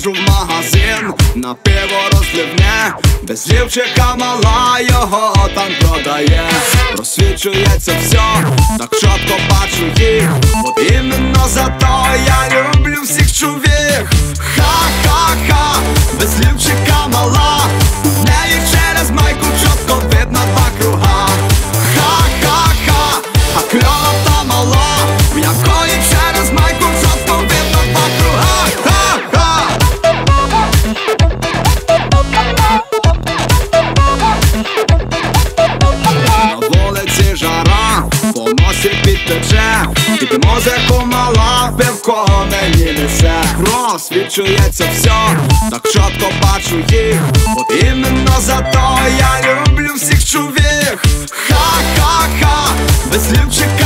заходжу в магазин, на пиво розливне, без лівчика мала його там продає, розсвічується все, так чітко бачу їх, от іменно за то я люблю пивко мені несе Розсвічується все, так чітко бачу їх. От іменно за то я люблю всіх чувих. Ха-ха-ха, без лівчика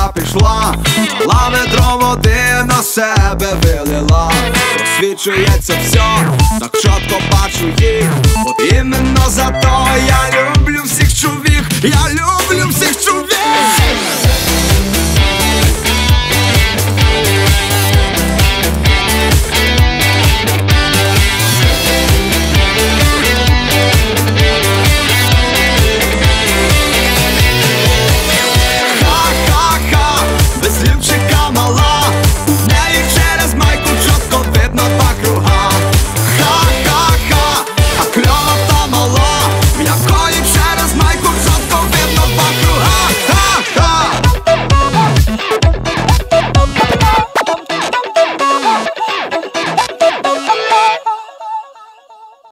еротика пішла, Лаве дром води на себе вилила, Освічується все, так чітко бачу їх, от іменно за то